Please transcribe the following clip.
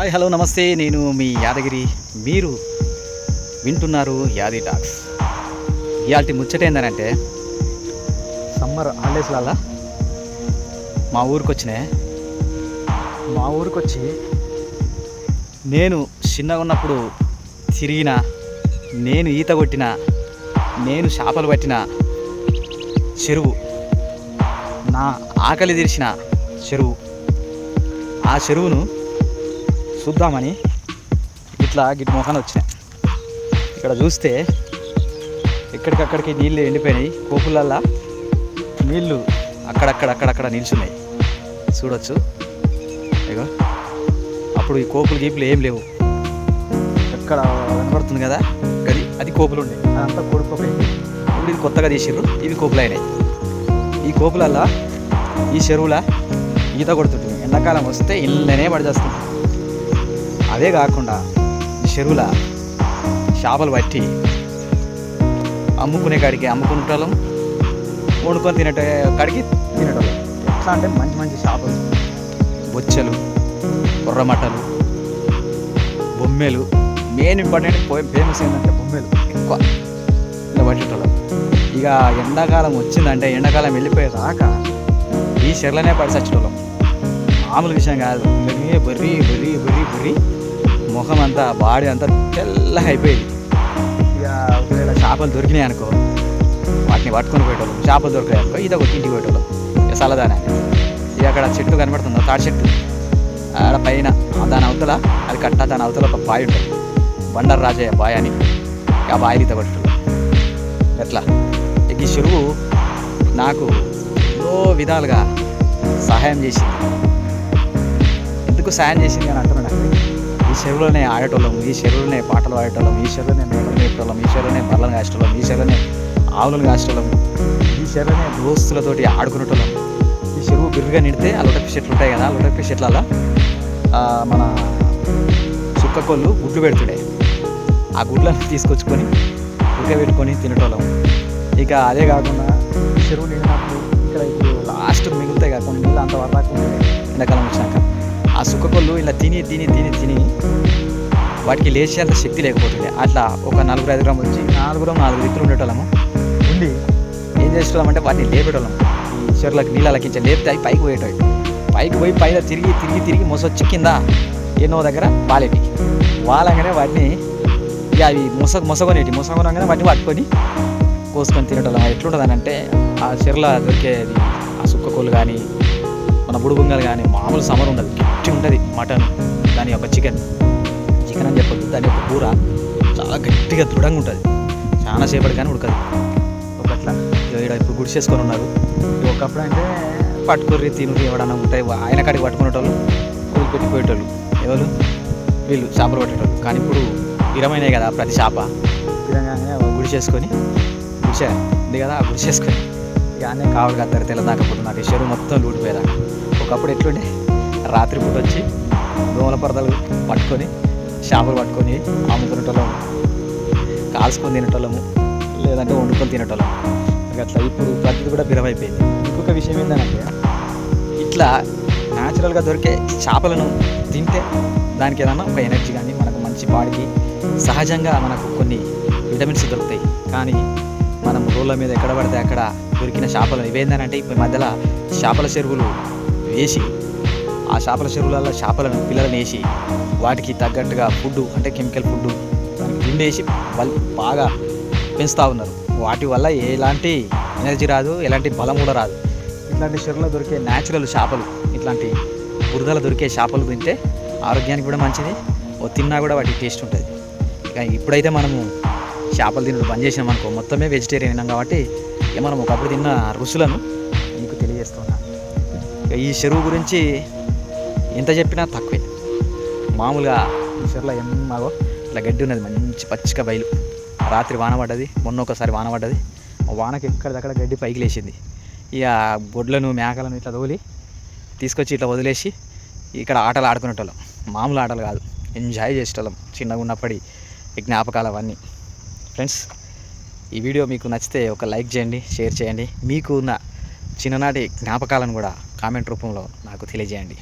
Hi hello నమస్తే. నేను మీ యాదగిరి. మీరు వింటున్నారు యాది టాక్స్. ఇవాళ ముచ్చట ఏందనంటే సమ్మర్ హాలిడేస్లల్లా మా ఊరికి వచ్చినాయి మా ఊరికి వచ్చి నేను చిన్నగా ఉన్నప్పుడు తిరిగిన నేను ఈత కొట్టిన నేను చేపలు పట్టిన చెరువు నా ఆకలి తీర్చిన చెరువు. ఆ చెరువును చూద్దామని ఇట్లా గిట్ మొఖాన వచ్చినాయి ఇక్కడ చూస్తే ఎక్కడికక్కడికి నీళ్ళు ఎండిపోయినాయి. కోపులల్లా నీళ్ళు అక్కడక్కడ అక్కడక్కడ నిల్చున్నాయి. చూడొచ్చు. ఇగో అప్పుడు ఈ కోపులు గీపులు ఏం లేవు. ఎక్కడ కనబడుతుంది కదా? అది అది కోపులు ఉండే అదంతా కొడుకోపోయింది ఇప్పుడు ఇది కొత్తగా తీసిర్రు. ఇవి కోపులు అయినాయి. ఈ కోపులల్లా ఈ చెరువుల ఈత కొడుతుంటుంది. ఎండాకాలం వస్తే ఇళ్ళనే పడిచేస్తుంది. అదే కాకుండా చెరువుల చేపలు పట్టి అమ్ముకునే కాడికి అమ్ముకుంటాం వండుకొని తినట కాడికి తినటం. ఎట్లా అంటే మంచి మంచి చేపలు బొచ్చెలు కొర్రమట్టలు బొమ్మెలు. మెయిన్ ఇంపార్టెంట్ ఫేమస్ ఏంటంటే బొమ్మెలు. ఎక్కువ ఇలా పట్టేటోళ్ళం. ఇక ఎండాకాలం వచ్చిందంటే ఎండాకాలం వెళ్ళిపోయేదాకా ఈ చెర్లనే పడి చచ్చేటోళ్ళం. మామూలు విషయం కాదు. ఇవన్నీ బర్రీ బర్రీ బర్రీ బర్రీ. ముఖం అంతా బాడీ అంతా తెల్లగా అయిపోయింది. ఇక ఒకవేళ చేపలు దొరికినాయి అనుకో వాటిని పట్టుకొని పోయేటోళ్ళం. చేపలు దొరికాయి అనుకో ఇది ఒకటి ఇంటికి పోయేటోళ్ళం. ఇక సలదాన. ఇక అక్కడ చెట్టు కనబడుతుందో? తాడి చెట్టు. ఆడ పైన దాని అవతల అది కట్ట దాని అవతల ఒక బాయ్ ఉంటుంది. బండర్ రాజయ్య బాయ్ అని. ఆ బాయిలు ఈత ఎట్లా? ఇక ఈ చెరువు నాకు ఎన్నో విధాలుగా సహాయం చేసింది. ఎందుకు సహాయం చేసింది అని అంటున్నాను? ఈ చెరువులోనే ఆడేటోళ్ళం ఈ చెరువులోనే పాటలు పాడేటోళ్ళం ఈ చెరువులోనే మేకలు మేపేటోళ్ళం ఈ చెరువులోనే బర్లను కాసేటోళ్ళం ఈ చెరువులోనే ఆవులను కాసేటోళ్ళం ఈ చెరువులోనే దోస్తులతోటి ఆడుకునేటోళ్ళం. ఈ చెరువు బిర్రుగా నిడితే ఆ లొటపి చెట్లు ఉంటాయి కదా ఆ లొటపి చెట్లలో మన సుక్కకొల్లు గుడ్లు పెడుతుండే. ఆ గుడ్లను తీసుకొచ్చుకొని ఉడకబెట్టుకొని తినేటోళ్ళం. ఇక అదే కాకుండా చెరువు నిండినప్పుడు ఇక్కడ ఇప్పుడు లాస్ట్ మిగులుతాయి కదా నీళ్ళు అంత వరకు ఎండాకాలం వచ్చినాక. ఆ సుక్కకొల్లు ఇలా తిని తిని తిని తిని వాటికి లేచేంత శక్తి లేకపోతుంది అట్లా ఒక నలుగురు ఐదుగురం వచ్చి నాలుగురం నాలుగు దిక్కులు ఉండేటోళ్ళము. ఉండి ఏం చేసేటోళ్ళం అంటే వాటిని లేపేటోళ్ళం. ఈ చెరువులకు నీళ్ళకించి లేపితే అవి పైకి పోయేటవి పైకి పోయి పైన తిరిగి తిరిగి తిరిగి మొసొచ్చి కింద ఎన్నో దగ్గర వాలేటి వాలంగానే వాటిని ఇక అవి మొస మొసగొనేటి మొసగొనగానే వాటిని పట్టుకొని కోసుకొని తినటం ఎట్లుంటుంది అని అంటే ఆ చెరువుల దొరికేది ఆ సుక్కకూలు కానీ మన బుడుగుంగలు కానీ మామూలు సమర్ ఉండదు. గట్టి ఉంటుంది మటన్ దాని యొక్క చికెన్ చికెన్ అని చెప్పొద్దు దాని యొక్క కూర చాలా గట్టిగా దృఢంగా ఉంటుంది. చాలా సేపటి కానీ ఉడకదు. ఒకట్లా ఇక్కడ ఇప్పుడు గుడిసేసుకొని ఉన్నారు. ఒకప్పుడు అంటే పట్టుకుర్రి తినురి ఎవడన్నా ఉంటాయి ఆయన కాడికి పట్టుకునేటోళ్ళు వదిలిపెట్టిపోయేటోళ్ళు ఎవరు? వీళ్ళు చేపలు పట్టేటోళ్ళు. కానీ ఇప్పుడు విరమైనాయి కదా ప్రతి చేప. విధంగానే గుడి చేసుకొని గుడిసే ఉంది కదా ఆ గుడి చేసుకొని ఇక అన్నీ కావాలి కత్తారు తెల్లదాకపోతే నాకు ఈ చెరువు మొత్తం లూడిపోయేదాకా ఒకప్పుడు ఎట్లుండే? రాత్రిపూట వచ్చి దోమల పరదలు పట్టుకొని చేపలు పట్టుకొని అమ్ముకునేటోళ్ళము కాల్చుకొని తినేటోళ్ళము లేదంటే వండుకొని తినేటోళ్ళము అట్లా ఇప్పుడు ప్రతిది కూడా బిరమైపోయింది ఇంకొక విషయం ఏంటంటే ఇట్లా న్యాచురల్గా దొరికే చేపలను తింటే దానికి ఏదన్నా ఒక ఎనర్జీ కానీ మనకు మంచి బాడీకి సహజంగా మనకు కొన్ని విటమిన్స్ దొరుకుతాయి. కానీ మనం రోడ్ల మీద ఎక్కడ పడితే అక్కడ దొరికిన చేపలు ఇవేందనంటే ఇప్పుడు మధ్యలో చేపల చెరువులు వేసి ఆ చేపల చెరువులలో చేపలను పిల్లలను వేసి వాటికి తగ్గట్టుగా ఫుడ్ అంటే కెమికల్ ఫుడ్ తిండేసి వాళ్ళు బాగా పెంచుతూ ఉన్నారు. వాటి వల్ల ఎలాంటి ఎనర్జీ రాదు ఎలాంటి బలం కూడా రాదు. ఇట్లాంటి చెరువులో దొరికే న్యాచురల్ చేపలు ఇట్లాంటి బురదలో దొరికే చేపలు తింటే ఆరోగ్యానికి కూడా మంచిది. ఓ తిన్నా కూడా వాటికి టేస్ట్ ఉంటుంది. ఇక ఇప్పుడైతే మనము చేపలు తినడం బంద్ చేసినాం అనుకో మొత్తమే వెజిటేరియన్ అయినాం కాబట్టి ఇక మనం ఒకప్పుడు తిన్న రుచులను మీకు తెలియజేస్తున్నాను ఈ చెరువు గురించి ఎంత చెప్పినా తక్కువే. మామూలుగా ఈ చెరువులో ఇట్లా గడ్డి ఉన్నది మంచి పచ్చిక బయలు. రాత్రి వాన పడ్డది మొన్న ఒకసారి వాన పడ్డది. వానకి ఎక్కడిదక్కడ గడ్డి పైకి లేచింది. ఇక గొడ్లను మేకలను ఇట్లా తోలి తీసుకొచ్చి ఇట్లా వదిలేసి ఇక్కడ ఆటలు ఆడుకునేటోళ్ళం. మామూలు ఆటలు కాదు ఎంజాయ్ చేసేటోళ్ళం చిన్నగా ఉన్నప్పటి జ్ఞాపకాలు అవన్నీ. ఫ్రెండ్స్ ఈ వీడియో మీకు నచ్చితే ఒక లైక్ చేయండి షేర్ చేయండి. మీకు ఉన్న చిన్ననాటి జ్ఞాపకాలను కూడా కామెంట్ రూపంలో నాకు తెలియజేయండి.